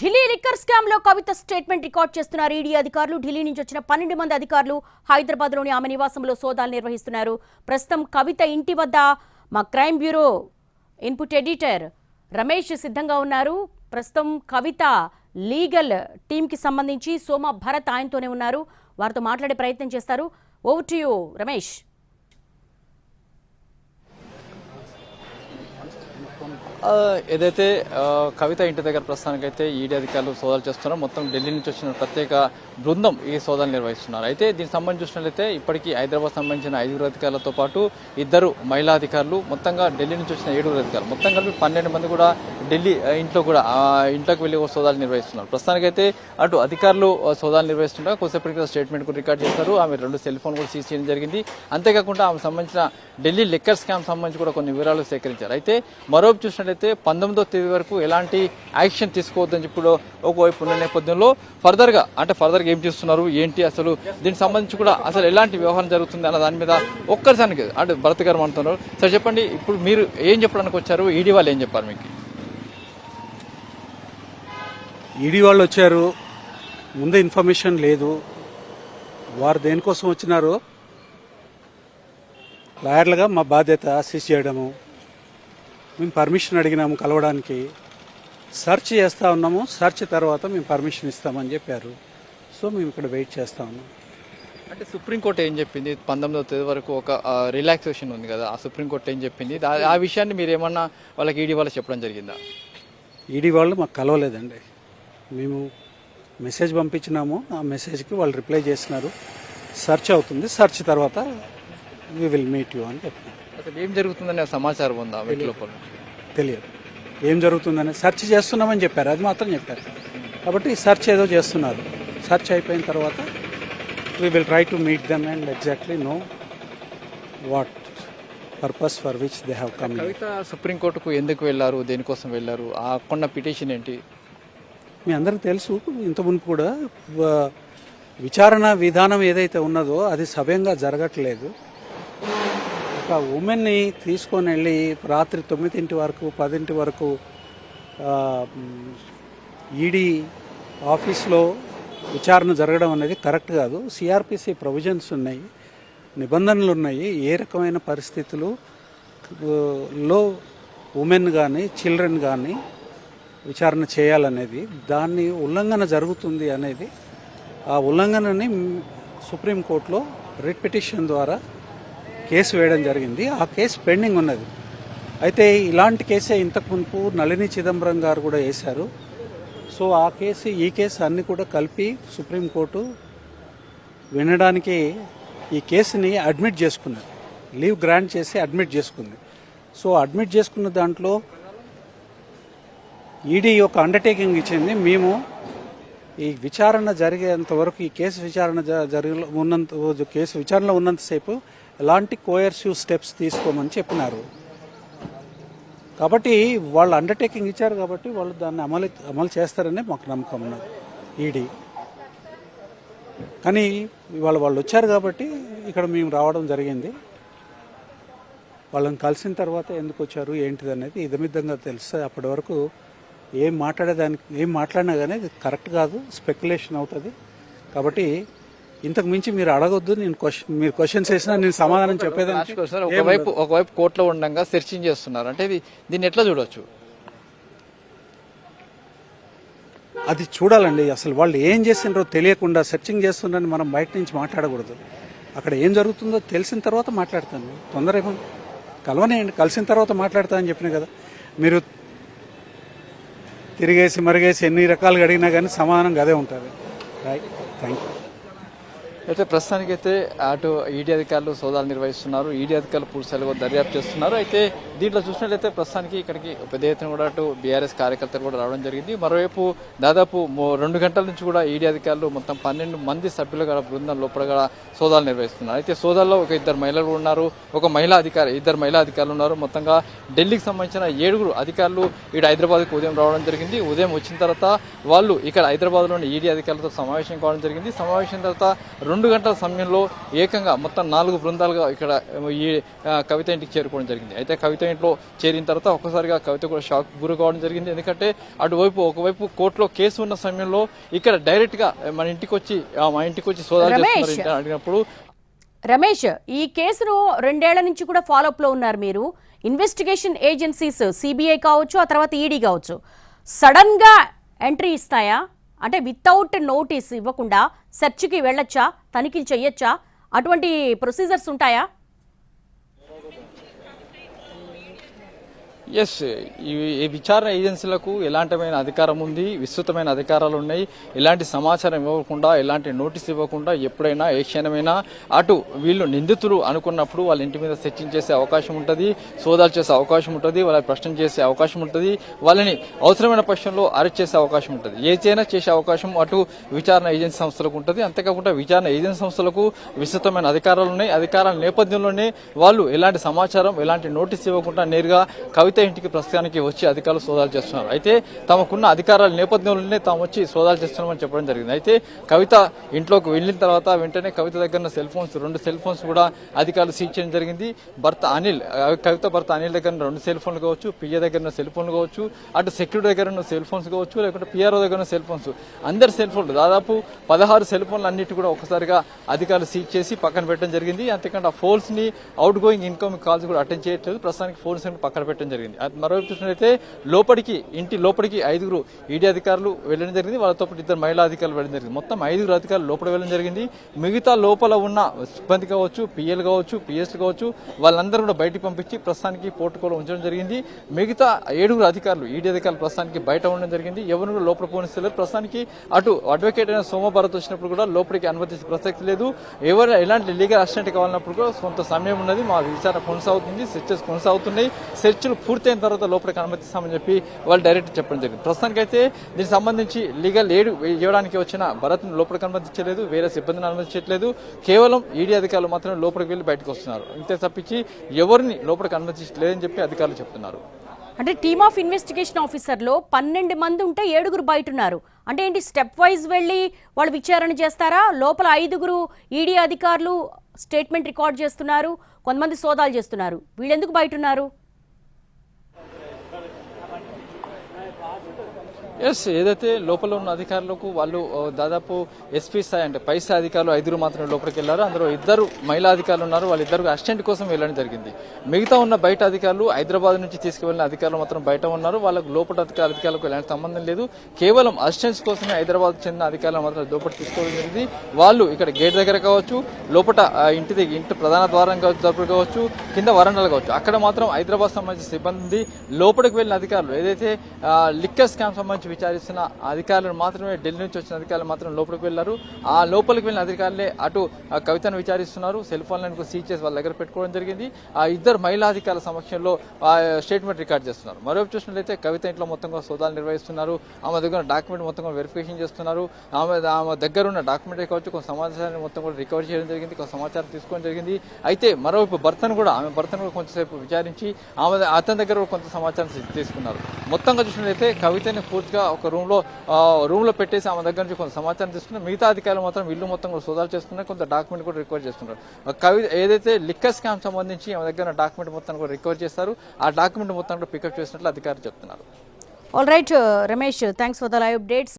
Delhi liquor స్కామ్లో Kavitha statement record చేస్తున్నారు. ED అధికారులు ఢిల్లీ నుంచి వచ్చిన పన్నెండు మంది అధికారులు హైదరాబాద్లోని ఆమె నివాసంలో సోదాలు నిర్వహిస్తున్నారు. ప్రస్తుతం కవిత ఇంటి వద్ద మా crime bureau input editor Ramesh సిద్ధంగా ఉన్నారు. ప్రస్తుతం కవిత లీగల్ టీంకి సంబంధించి సోమ భరత్ ఆయనతోనే ఉన్నారు. వారితో మాట్లాడే ప్రయత్నం చేస్తారు. Over to you Ramesh. ఏదైతే కవిత ఇంటి దగ్గర ప్రస్తుతానికైతే ఈడీ అధికారులు సోదాలు చేస్తున్నారు మొత్తం ఢిల్లీ నుంచి వచ్చిన ప్రత్యేక బృందం ఈ సోదాలు నిర్వహిస్తున్నారు. అయితే దీనికి సంబంధించి చూసినట్లయితే ఇప్పటికీ హైదరాబాద్ సంబంధించిన ఐదుగురు అధికారులతో పాటు ఇద్దరు మహిళా అధికారులు మొత్తంగా ఢిల్లీ నుంచి వచ్చిన ఏడుగురు అధికారులు మొత్తం కలిపి పన్నెండు మంది కూడా ఢిల్లీ ఇంట్లో కూడా ఇంట్లోకి వెళ్ళి ఒక సోదాలు నిర్వహిస్తున్నారు. ప్రస్తుతానికైతే అటు అధికారులు సోదాలు నిర్వహిస్తుండగా కొద్దిసేపటికి స్టేట్మెంట్ కూడా రికార్డ్ చేస్తారు ఆమె రెండు సెల్ ఫోన్ కూడా సీజ్ చేయడం జరిగింది. అంతేకాకుండా ఆమె సంబంధించిన ఢిల్లీ లిక్కర్ స్కామ్ సంబంధించి కూడా కొన్ని వివరాలు సేకరించారు. అయితే మరోపు చూసినట్లయితే పంతొమ్మిదో తేదీ వరకు ఎలాంటి యాక్షన్ తీసుకోవద్దని చెప్పి ఒకవైపు ఉన్న నేపథ్యంలో ఫర్దర్గా అంటే ఫర్దర్గా ఏం చేస్తున్నారు? ఏంటి అసలు? దీనికి సంబంధించి కూడా అసలు ఎలాంటి వ్యవహారం జరుగుతుంది అన్న దాని మీద ఒక్కరిసానికి అంటే భరత్ గారు అంటున్నారు సరే చెప్పండి ఇప్పుడు మీరు ఏం చెప్పడానికి వచ్చారు? ఈడీ వాళ్ళు ఏం చెప్పారు మీకు? ఈడీ వాళ్ళు వచ్చారు. ముందే ఇన్ఫర్మేషన్ లేదు. వారు దేనికోసం వచ్చినారో లాయర్లుగా మా బాధ్యత అసిస్ట్ చేయడము. మేము పర్మిషన్ అడిగినాము కలవడానికి. సెర్చ్ చేస్తూ ఉన్నాము. సెర్చ్ తర్వాత మేము పర్మిషన్ ఇస్తామని చెప్పారు. సో మేము ఇక్కడ వెయిట్ చేస్తా ఉన్నాం. అంటే సుప్రీంకోర్టు ఏం చెప్పింది? పంతొమ్మిదవ తేదీ వరకు ఒక రిలాక్సేషన్ ఉంది కదా. ఆ సుప్రీంకోర్టు ఏం చెప్పింది? ఆ విషయాన్ని మీరు ఏమన్నా వాళ్ళకి ఈడీ వాళ్ళకి చెప్పడం జరిగిందా? ఈడీ వాళ్ళు మాకు కలవలేదండి. మేము మెసేజ్ పంపించినాము. ఆ మెసేజ్కి వాళ్ళు రిప్లై చేసినారు. సెర్చ్ అవుతుంది. సెర్చ్ తర్వాత వి విల్ మీట్ యూ అని చెప్పినారు. అసలు ఏం జరుగుతుందనే సమాచారం ఉందా వీటి లోపల? తెలియదు ఏం జరుగుతుందని సెర్చ్ చేస్తున్నామని చెప్పారు. అది మాత్రం చెప్పారు. కాబట్టి సెర్చ్ ఏదో చేస్తున్నారు. సెర్చ్ అయిపోయిన తర్వాత we will try to meet them and exactly know what purpose for which they have come Kavitha సుప్రీంకోర్టుకు ఎందుకు వెళ్ళారు? దేనికోసం వెళ్ళారు? ఆ కొన్న పిటిషన్ ఏంటి? మీ అందరికి తెలుసు ఇంత మునుపు కూడా విచారణ విధానం ఏదైతే ఉన్నదో అది సవ్యంగా జరగట్లేదు. ఒక ఉమెన్ని తీసుకొని వెళ్ళి రాత్రి తొమ్మిదింటి వరకు పదింటి వరకు ఈడీ ఆఫీస్లో విచారణ జరగడం అనేది కరెక్ట్ కాదు. సిఆర్పిసి ప్రొవిజన్స్ ఉన్నాయి నిబంధనలు ఉన్నాయి. ఏ రకమైన పరిస్థితులు లో ఉమెన్ కానీ చిల్డ్రన్ కానీ విచారణ చేయాలనేది దాన్ని ఉల్లంఘన జరుగుతుంది అనేది ఆ ఉల్లంఘనని సుప్రీంకోర్టులో రిట్ పిటిషన్ ద్వారా కేసు వేయడం జరిగింది. ఆ కేసు పెండింగ్ ఉన్నది. అయితే ఇలాంటి కేసే ఇంతకు మునుపు నళిని చిదంబరం గారు కూడా వేశారు. సో ఆ కేసు ఈ కేసు అన్ని కూడా కలిపి సుప్రీంకోర్టు వినడానికి ఈ కేసుని అడ్మిట్ చేసుకున్నది. లీవ్ గ్రాంట్ చేసి అడ్మిట్ చేసుకుంది. సో అడ్మిట్ చేసుకున్న దాంట్లో ఈడీ ఒక అండర్టేకింగ్ ఇచ్చింది. మేము ఈ విచారణ జరిగేంత వరకు ఈ కేసు విచారణ జ- ఉన్నంత కేసు విచారణలో ఉన్నంతసేపు ఎలాంటి కోయర్సివ్ స్టెప్స్ తీసుకోమని చెప్పినారు. కాబట్టి వాళ్ళు అండర్టేకింగ్ ఇచ్చారు కాబట్టి వాళ్ళు దాన్ని అమలు అమలు చేస్తారని మాకు నమ్మకం ఉన్నది ఈడీ. కానీ ఇవాళ వాళ్ళు వచ్చారు కాబట్టి ఇక్కడ మేము రావడం జరిగింది. వాళ్ళని కలిసిన తర్వాత ఎందుకు వచ్చారు ఏంటిది అనేది ఇదమిద్దంగా తెలుస్తుంది అప్పటి వరకు ఏం మాట్లాడేదానికి ఏం మాట్లాడినా కానీ కరెక్ట్ కాదు స్పెక్యులేషన్ అవుతుంది. కాబట్టి ఇంతకు మించి మీరు అడగొద్దు నేను క్వశ్చన్ మీరు క్వశ్చన్స్ వేసినా నేను సమాధానం చెప్పేదానికి సార్ ఒకవైపు ఒకవైపు కోర్టులో ఉండగా సెర్చింగ్ చేస్తున్నారు. అంటే ఇది దీన్ని ఎట్లా చూడొచ్చు? అది చూడాలండి. అసలు వాళ్ళు ఏం చేసిండ్రో తెలియకుండా సెర్చింగ్ చేస్తున్నారని మనం బయట నుంచి మాట్లాడకూడదు. అక్కడ ఏం జరుగుతుందో తెలిసిన తర్వాత మాట్లాడతాను. తొందర ఏమో కలవనేయండి. కలిసిన తర్వాత మాట్లాడతా అని చెప్పిన కదా మీరు తిరిగేసి మరిగేసి ఎన్ని రకాలుగా అడిగినా కానీ సమానంగా అదే ఉంటుంది. రైట్ థ్యాంక్ యూ అయితే ప్రస్తుతానికైతే అటు ఈడీ అధికారులు సోదాలు నిర్వహిస్తున్నారు. ఈడీ అధికారులు పూర్తిస్థాయిలో దర్యాప్తు చేస్తున్నారు. అయితే దీంట్లో చూసినట్లయితే ప్రస్తుతానికి ఇక్కడికి పెద్ద ఎత్తున కూడా అటు బీఆర్ఎస్ కార్యకర్తలు కూడా రావడం జరిగింది. మరోవైపు దాదాపు రెండు గంటల నుంచి కూడా ఈడీ అధికారులు మొత్తం పన్నెండు మంది సభ్యులు గల బృందం లోపల కూడా సోదాలు నిర్వహిస్తున్నారు. అయితే సోదాల్లో ఒక ఇద్దరు మహిళలు ఉన్నారు. ఒక మహిళా అధికారి ఇద్దరు మహిళా అధికారులు ఉన్నారు. మొత్తంగా ఢిల్లీకి సంబంధించిన ఏడుగురు అధికారులు ఇక్కడ హైదరాబాద్కు ఉదయం రావడం జరిగింది. ఉదయం వచ్చిన తర్వాత వాళ్ళు ఇక్కడ హైదరాబాద్లోని ఈడీ అధికారులతో సమావేశం కావడం జరిగింది. సమావేశం తర్వాత రెండు గంటల సమయంలో ఏకంగా మొత్తం నాలుగు బృందాలుగా ఇక్కడ ఈ కవిత ఇంటికి చేరుకోవడం జరిగింది. అయితే కవిత ఇంట్లో చేరిన తర్వాత ఒక్కసారిగా కవిత కూడా షాక్ గురి కావడం జరిగింది. ఎందుకంటే అటువైపు ఒకవైపు కోర్టులో కేసు ఉన్న సమయంలో ఇక్కడ డైరెక్ట్గా మన ఇంటికి వచ్చి మా ఇంటికి వచ్చి సోదాలు. చేస్తున్నారు అడిగినప్పుడు రమేష్ ఈ కేసును రెండేళ్ళ నుంచి కూడా ఫాలోఅప్లో ఉన్నారు మీరు. ఇన్వెస్టిగేషన్ ఏజెన్సీస్ సిబిఐ కావచ్చు ఆ తర్వాత ఈడీ కావచ్చు. సడన్గా ఎంట్రీ ఇస్తాయా? అంటే వితౌట్ నోటీస్ ఇవ్వకుండా సెర్చ్కి వెళ్ళొచ్చా? తనిఖీలు చేయొచ్చా అటువంటి ప్రొసీజర్స్ ఉంటాయా? ఎస్ ఈ విచారణ ఏజెన్సీలకు ఎలాంటిమైన అధికారం ఉంది విస్తృతమైన అధికారాలు ఉన్నాయి ఎలాంటి సమాచారం ఇవ్వకుండా ఎలాంటి నోటీస్ ఇవ్వకుండా ఎప్పుడైనా ఏ క్షణమైనా అటు వీళ్ళు నిందితులు అనుకున్నప్పుడు వాళ్ళ ఇంటి మీద సెర్చింగ్ చేసే అవకాశం ఉంటుంది సోదాలు చేసే అవకాశం ఉంటుంది వాళ్ళని ప్రశ్న చేసే అవకాశం ఉంటుంది వాళ్ళని అవసరమైన పక్షంలో అరెస్ట్ చేసే అవకాశం ఉంటుంది. ఏదైనా చేసే అవకాశం అటు విచారణ ఏజెన్సీ సంస్థలకు ఉంటుంది. అంతేకాకుండా విచారణ ఏజెన్సీ సంస్థలకు విస్తృతమైన అధికారాలు ఉన్నాయి. అధికారాల నేపథ్యంలోనే వాళ్ళు ఎలాంటి సమాచారం ఎలాంటి నోటీస్ ఇవ్వకుండా నేరుగా కవిత ఇంటికి ప్రస్తుతానికి వచ్చి అధికారులు సోదాలు చేస్తున్నారు. అయితే తమకున్న అధికారాల నేపథ్యంలోనే తాము వచ్చి సోదాలు చేస్తున్నామని చెప్పడం జరిగింది. అయితే కవిత ఇంట్లోకి వెళ్ళిన తర్వాత వెంటనే కవిత దగ్గర ఉన్న సెల్ ఫోన్స్ రెండు సెల్ ఫోన్స్ కూడా అధికారులు సీజ్ చేయడం జరిగింది. భర్త అనిల్ కవిత భర్త అనిల్ దగ్గర ఉన్న రెండు సెల్ ఫోన్లు కావచ్చు పిఏ దగ్గర సెల్ ఫోన్లు కావచ్చు అటు సెక్యూరిటీ దగ్గర ఉన్న సెల్ ఫోన్స్ కావచ్చు లేకుంటే పిఆర్ఓ దగ్గర ఉన్న సెల్ ఫోన్స్. అందరి సెల్ ఫోన్లు దాదాపు పదహారు సెల్ ఫోన్లు అన్నిటి కూడా ఒకసారిగా అధికారులు సీజ్ చేసి పక్కన పెట్టడం జరిగింది. అంతేకాకుండా ఆ ఫోన్స్ని అవుట్ గోయింగ్ ఇన్కమింగ్ కాల్స్ కూడా అటెండ్ చేయట్లేదు. ప్రస్తుతానికి ఫోన్స్ పక్కన పెట్టడం జరిగింది. జరిగింది. మరోవైపు చూసినట్లయితే లోపలికి ఇంటి లోపలికి ఐదుగురు ఈడీ అధికారులు వెళ్ళడం జరిగింది. వాళ్ళతో పాటు ఇద్దరు మహిళా అధికారులు వెళ్ళడం జరిగింది. మొత్తం ఐదుగురు అధికారులు లోపల వెళ్ళడం జరిగింది. మిగతా లోపల ఉన్న సిబ్బంది కావచ్చు పిఎల్ కావచ్చు పిఎస్ కావచ్చు వాళ్ళందరూ కూడా బయటికి పంపించి ప్రస్తుతానికి పోర్టుకోలో ఉంచడం జరిగింది. మిగతా ఏడుగురు అధికారులు ఈడీ అధికారులు ప్రస్తుతానికి బయట ఉండడం జరిగింది. ఎవరు కూడా లోపల పోనిస్తలేరు ప్రస్తుతానికి అటు అడ్వకేట్ అయిన సోమభారత్ వచ్చినప్పుడు కూడా లోపలికి అనుమతించే ప్రసక్తి లేదు. ఎవరు ఎలాంటి లీగల్ అసిస్టెంట్ కావాలన్నప్పుడు కూడా కొంత సమయం ఉన్నది. మా విచారణ కొనసాగుతుంది. సెర్చెస్ కొనసాగుతున్నాయి. సెర్చ్లు పూర్తయిన తర్వాత లోపలికి అనుమతిస్తామని చెప్పి వాళ్ళు డైరెక్ట్ చెప్పడం జరిగింది. ప్రస్తుతానికి అయితే దీనికి సంబంధించి లీగల్ ఏడు ఇవ్వడానికి వచ్చిన భరత్ను లోపలికి అనుమతించలేదు వేరే సిబ్బందిని అనుమతించట్లేదు. కేవలం ఈడీ అధికారులు మాత్రమే లోపలికి వెళ్ళి బయటకు వస్తున్నారు. ఇంతే తప్పించి ఎవరిని లోపలికి అనుమతించలేదని చెప్పి అధికారులు చెప్తున్నారు. అంటే టీమ్ ఆఫ్ ఇన్వెస్టిగేషన్ ఆఫీసర్లో పన్నెండు మంది ఉంటే ఏడుగురు బయట ఉన్నారు అంటే ఏంటి స్టెప్ వైజ్ వెళ్ళి వాళ్ళు విచారణ చేస్తారా? లోపల ఐదుగురు ఈడీ అధికారులు స్టేట్మెంట్ రికార్డ్ చేస్తున్నారు కొంతమంది సోదాలు చేస్తున్నారు. వీళ్ళెందుకు బయట ఉన్నారు ఎస్ ఏదైతే లోపల ఉన్న అధికారులకు వాళ్ళు దాదాపు ఎస్పీ స్థాయి అంటే పై స్థాయి అధికారులు ఐదుగురు మాత్రమే లోపలికి వెళ్ళారు. అందులో ఇద్దరు మహిళా అధికారులు ఉన్నారు. వాళ్ళిద్దరు అసిస్టెంట్ కోసం వెళ్ళడం జరిగింది. మిగతా ఉన్న బయట అధికారులు హైదరాబాద్ నుంచి తీసుకువెళ్ళిన అధికారులు మాత్రం బయట ఉన్నారు. వాళ్ళకు లోపల అధికారులకు ఎలాంటి సంబంధం లేదు. కేవలం అసిస్టెంట్స్ కోసమే హైదరాబాద్ చెందిన అధికారులు మాత్రం లోపల తీసుకోవడం జరిగింది. వాళ్ళు ఇక్కడ గేట్ దగ్గర కావచ్చు లోపల ఇంటి దగ్గర ఇంటి ప్రధాన ద్వారం కావచ్చు కావచ్చు కింద వరండాలు కావచ్చు. అక్కడ మాత్రం హైదరాబాద్ సంబంధించిన సిబ్బంది లోపలికి వెళ్ళిన అధికారులు ఏదైతే లిక్కర్ స్కామ్ సంబంధించి విచారిస్తున్న అధికారులు మాత్రమే ఢిల్లీ నుంచి వచ్చిన అధికారులు మాత్రం లోపలికి వెళ్ళారు ఆ లోపలికి వెళ్ళిన అధికారులే అటు ఆ కవితను విచారిస్తున్నారు. సెల్ ఫోన్లను సీజ్ చేసి వాళ్ళ దగ్గర పెట్టుకోవడం జరిగింది. ఆ ఇద్దరు మహిళా అధికారుల సమక్షంలో స్టేట్మెంట్ రికార్డ్ చేస్తున్నారు. మరోవైపు చూసినట్లయితే కవిత ఇంట్లో మొత్తంగా సోదాలు నిర్వహిస్తున్నారు. ఆమె దగ్గర డాక్యుమెంట్ మొత్తం వెరిఫికేషన్ చేస్తున్నారు. ఆమె ఆమె దగ్గర ఉన్న డాక్యుమెంట్ కావచ్చు కొంత సమాచారాన్ని మొత్తం కూడా రికవర్ చేయడం జరిగింది. కొంత సమాచారం తీసుకోవడం జరిగింది. అయితే మరోవైపు భర్తను కూడా ఆమె భర్తను కూడా కొంతసేపు విచారించి ఆమె అతని దగ్గర కూడా కొంత సమాచారం తీసుకున్నారు. మొత్తంగా చూసినట్లయితే కవితని పూర్తిగా ఒక రూమ్లో రూమ్లో పెట్టేసి ఆమె దగ్గర నుంచి కొంత సమాచారం తీసుకున్నారు మిగతా అధికారులు మాత్రం ఇల్లు మొత్తం కూడా సోదాలు చేస్తున్నారు కొంత డాక్యుమెంట్ కూడా రికవర్ చేస్తున్నారు. కవి ఏదైతే లిక్కర్ స్కామ్ సంబంధించి ఆమె దగ్గర డాక్యుమెంట్ మొత్తం కూడా రికవర్ చేస్తారు ఆ డాక్యుమెంట్ మొత్తం కూడా పికప్ చేసినట్లు అధికారులు చెప్తున్నారు. All right Ramesh thanks for the live updates